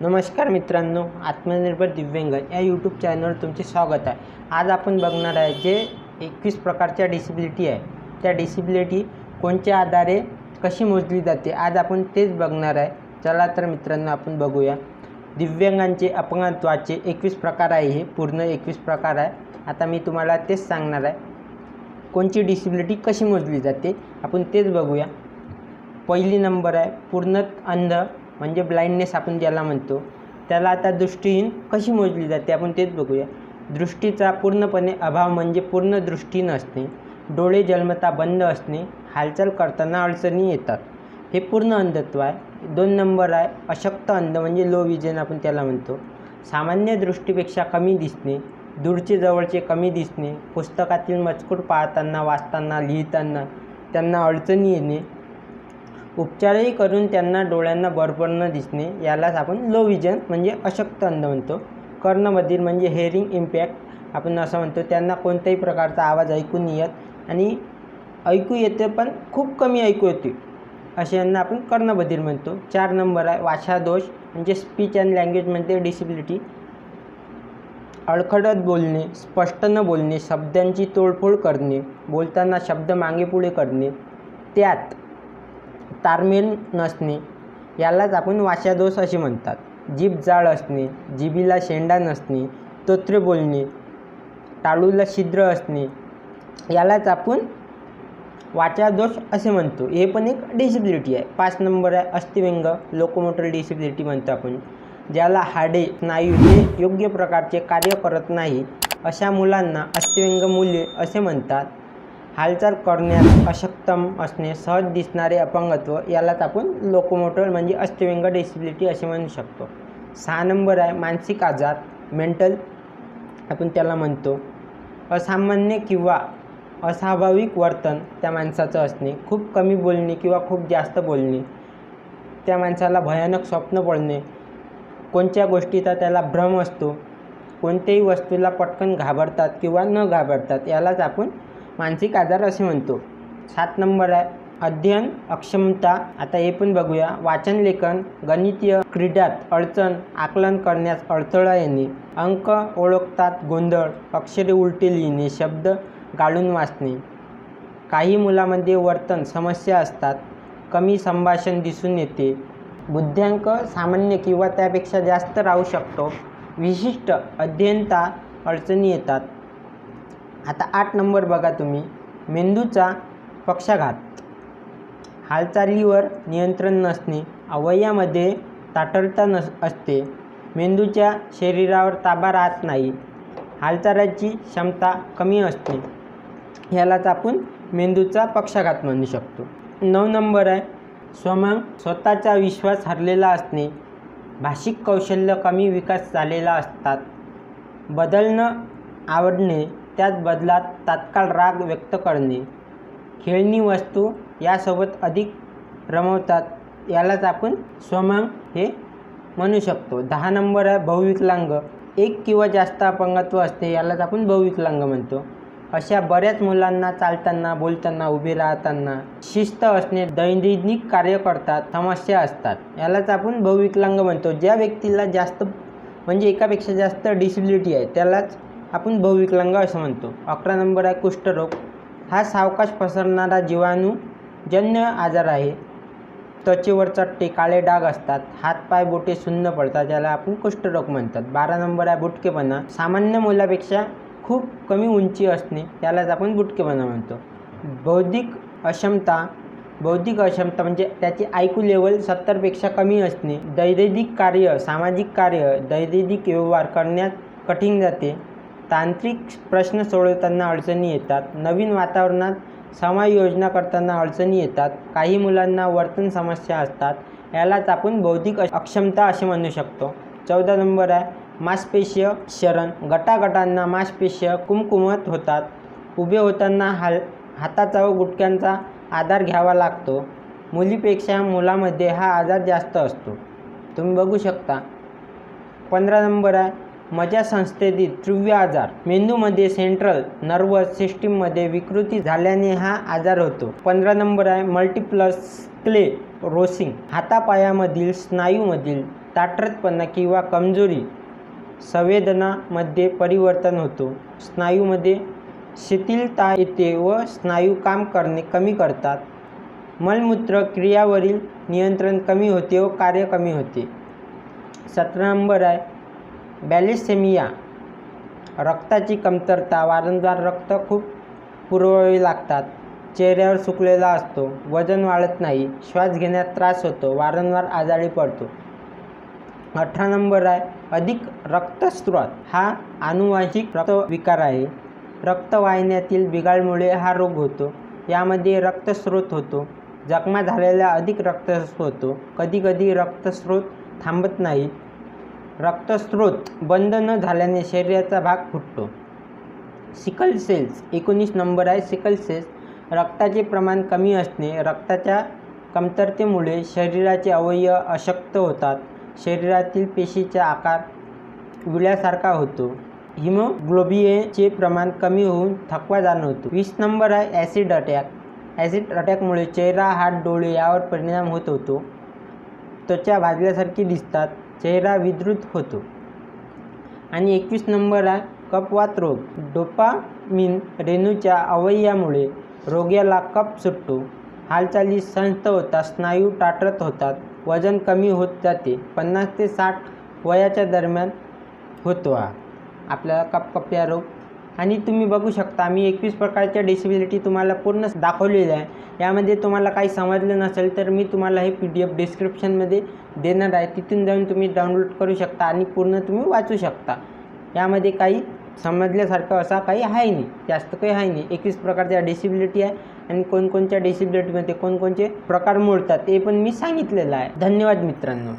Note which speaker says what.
Speaker 1: नमस्कार मित्रांनो आत्मनिर्भर दिव्यांग या यूट्यूब चॅनलवर तुमचे स्वागत आहे. आज आपण बघणार आहे जे एकवीस प्रकारच्या डिसिबिलिटी आहे. त्या डिसिबिलिटी कोणत्या आधारे कशी मोजली जाते? आज आपण तेच बघणार आहे. चला तर मित्रांनो आपण बघूया. दिव्यांगांचे अपंगत्वाचे एकवीस प्रकार आहे हे. पूर्ण एकवीस प्रकार आहे. आता मी तुम्हाला तेच सांगणार आहे. कोणची डिसिबिलिटी कशी मोजली जाते? आपण तेच बघूया. पहिली नंबर आहे पूर्ण अंध म्हणजे ब्लाइंडनेस आपण ज्याला म्हणतो त्याला आता दृष्टीहीन कशी मोजली जाते आपण तेच बघूया. दृष्टीचा पूर्णपणे अभाव म्हणजे पूर्ण दृष्टी नसणे डोळे जन्मता बंद असणे हालचाल करताना अडचणी येतात. हे पूर्ण अंधत्व आहे. दोन नंबर आहे अशक्त अंध म्हणजे लो विजन आपण त्याला म्हणतो. सामान्य दृष्टीपेक्षा कमी दिसणे दूरचे जवळचे कमी दिसणे पुस्तकातील मजकूर पाहताना वाचताना लिहिताना त्यांना अडचणी येणे उपचारही करून त्यांना डोळ्यांना बरोबर न दिसणे यालाच आपण लो विजन म्हणजे अशक्त अंध म्हणतो. कर्णबधीर म्हणजे हेअरिंग इम्पॅक्ट आपण असं म्हणतो. त्यांना कोणत्याही प्रकारचा आवाज ऐकू नाही येत आणि ऐकू येते पण खूप कमी ऐकू येते. असे यांना आपण कर्णबधीर म्हणतो. चार नंबर आहे. वाशादोष म्हणजे स्पीच अँड लँग्वेजमध्ये डिसेबिलिटी अडखडत बोलणे स्पष्ट न बोलणे शब्दांची तोडफोड करणे बोलताना शब्द मागेपुढे करणे. त्यात तारमेल नसणे यालाच आपण वाशादोष असे म्हणतात. जीभ जाळ असणे जिभीला शेंडा नसणे तोत्रे बोलणे टाळूला छिद्र असणे यालाच आपण वाचादोष असे म्हणतो. हे पण एक डिसेबिलिटी आहे. पाच नंबर आहे अस्थिव्यंग लोकोमोटर डिसेबिलिटी म्हणतो आपण. ज्याला हाडे स्नायू हे योग्य प्रकारचे कार्य करत नाही अशा मुलांना अस्थिव्यंग मुले असे म्हणतात. हालचाल करण्यात अशक्तम असणे सहज दिसणारे अपंगत्व यालाच आपण लोकोमोटर म्हणजे अस्थिव्यंग डिसिबिलिटी असे म्हणू शकतो. सहा नंबर आहे मानसिक आजार मेंटल आपण त्याला म्हणतो. असामान्य किंवा अस्वाभाविक वर्तन त्या माणसाचं असणे खूप कमी बोलणे किंवा खूप जास्त बोलणे त्या माणसाला भयानक स्वप्न पडणे कोणत्या गोष्टीचा त्याला भ्रम असतो कोणत्याही वस्तूला पटकन घाबरतात किंवा न घाबरतात यालाच आपण मानसिक आजार असे म्हणतो. सात नंबर आहे. अध्ययन अक्षमता आता हे पण बघूया. वाचन लेखन गणितीय क्रीडात अडचण आकलन करण्यास अडथळा येणे. अंक ओळखतात गोंधळ अक्षरे उलटे लिहिणे शब्द गाळून वाचणे. काही मुलामध्ये वर्तन समस्या असतात. कमी संभाषण दिसून येते. बुद्ध्यांक सामान्य किंवा त्यापेक्षा जास्त राहू शकतो. विशिष्ट अध्ययनता अडचणी येतात. आता आठ नंबर बघा तुम्ही. मेंदूचा पक्षाघात. हालचालीवर नियंत्रण नसणे अवयवामध्ये ताटरता नस असते. मेंदूच्या शरीरावर ताबा राहत नाही. हालचालाची क्षमता कमी असते. ह्यालाच आपण मेंदूचा पक्षाघात म्हणू शकतो. नऊ नंबर आहे. स्वमंग स्वतःचा विश्वास हरलेला असणे. भाषिक कौशल्य कमी विकास झालेला असतात. बदलणं आवडणे त्याच बदलात तात्काळ राग व्यक्त करणे. खेळणी वस्तू यासोबत अधिक रमवतात. यालाच आपण स्वमांग हे म्हणू शकतो. दहा नंबर आहे बहुविकलांग एक किंवा जास्त अपंगत्व असते यालाच आपण बहुविकलांग म्हणतो. अशा बऱ्याच मुलांना चालताना बोलताना उभे राहताना शिस्त असणे दैनंदिनिक कार्य करतात समस्या असतात. यालाच आपण बहुविकलांग म्हणतो. ज्या व्यक्तीला जास्त म्हणजे एकापेक्षा जास्त डिसिबिलिटी आहे त्यालाच आपण बहुविकलांग असं म्हणतो. अकरा नंबर आहे कुष्ठरोग. हा सावकाश पसरणारा जीवाणूजन्य आजार आहे. त्वचेवर चट्टे काळे डाग असतात. हातपाय बोटे सुन्न पडतात ज्याला आपण कुष्ठरोग म्हणतात. बारा नंबर आहे बुटकेपणा. सामान्य मुलापेक्षा खूप कमी उंची असणे त्यालाच आपण बुटकेपणा म्हणतो. बौद्धिक अक्षमता बौद्धिक अक्षमता म्हणजे त्याची आयकू लेवल सत्तरपेक्षा कमी असणे. दैदैनिक कार्य सामाजिक कार्य दैदैनिक व्यवहार करण्यात कठीण जाते. तांत्रिक प्रश्न सोडवताना अडचणी येतात नवीन वातावरणात समायोजना करताना अडचणी येतात काही मुलांना वर्तन समस्या असतात यालाच आपण बौद्धिक अक्षमता असे म्हणू शकतो. चौदा नंबर आहे मांसपेशीय शरण गटागटांना मांसपेशीय कुमकुमत होतात. उभे होताना हाल हाताचा व गुटक्यांचा आधार घ्यावा लागतो. मुलीपेक्षा मुलामध्ये हा आजार जास्त असतो. तुम्ही बघू शकता. पंधरा नंबर आहे मज्जासंस्थेतील तीव्र आजार. मेंदूमध्ये सेंट्रल नर्वस सिस्टीममध्ये विकृती झाल्याने हा आजार होतो. पंधरा नंबर आहे मल्टिप्लस क्ले रोसिंग हातापायामधील स्नायूमधील ताटरतपणा किंवा कमजोरी संवेदनामध्ये परिवर्तन होतो. स्नायूमध्ये शिथिलता येते व स्नायू काम करणे कमी करतात. मलमूत्र क्रियावरील नियंत्रण कमी होते व कार्य कमी होते. सतरा नंबर आहे बॅलिसेमिया. रक्ताची कमतरता वारंवार रक्त खूप पुरवावे लागतात. चेहऱ्यावर सुकलेला असतो वजन वाढत नाही श्वास घेण्यात त्रास होतो वारंवार आजारी पडतो. अठरा नंबर आहे अधिक रक्तस्रोत. हा आनुवांशिक रक्तविकार आहे. रक्तवाहिन्यातील बिघाडमुळे हा रोग होतो. यामध्ये रक्तस्रोत होतो. जखमा झालेल्या अधिक रक्तस्रोत होतो. कधीकधी रक्तस्रोत थांबत नाही. रक्तस्रोत बंद न झाल्याने शरीराचा भाग फुटतो. सिकल सेल्स एकोणीस नंबर आहे सिकल सेल्स. रक्ताचे प्रमाण कमी असणे रक्ताच्या कमतरतेमुळे शरीराचे अवयव अशक्त होतात. शरीरातील पेशीचा आकार विळ्यासारखा होतो. हिमोग्लोबिनचे प्रमाण कमी होऊन थकवा जाणवतो. वीस नंबर आहे ॲसिड अटॅक. ॲसिड अटॅकमुळे चेहरा हात डोळे यावर परिणाम होत होतो. त्वचा भाजल्यासारखी दिसतात. चेहरा विद्रुत होतो. आणि एकवीस नंबर आहे कपवात रोग. डोपामिन रेणूच्या अवययामुळे रोग्याला कप सुटतो. हालचाली संथ होतात स्नायू टाटत होतात वजन कमी होत जाते. पन्नास ते साठ वयाच्या दरम्यान होतो हा. आपल्याला कपकप्या रोग आणि तुम्ही बघू शकता मी एकवीस प्रकारच्या डिसेबिलिटी तुम्हाला पूर्ण दाखवलेल्या आहे. यामध्ये तुम्हाला काही समजलं नसेल तर मी तुम्हाला हे पी डी एफ डिस्क्रिप्शनमध्ये देणार आहे. तिथून जाऊन तुम्ही डाउनलोड करू शकता आणि पूर्ण तुम्ही वाचू शकता. यामध्ये काही समजल्यासारखं असा काही आहे नाही. जास्त काही आहे नाही. एकवीस प्रकारच्या डिसेबिलिटी आहे आणि कोणकोणत्या डिसेबिलिटीमध्ये कोणकोणते प्रकार मोडतात ते पण मी सांगितलेलं आहे. धन्यवाद मित्रांनो.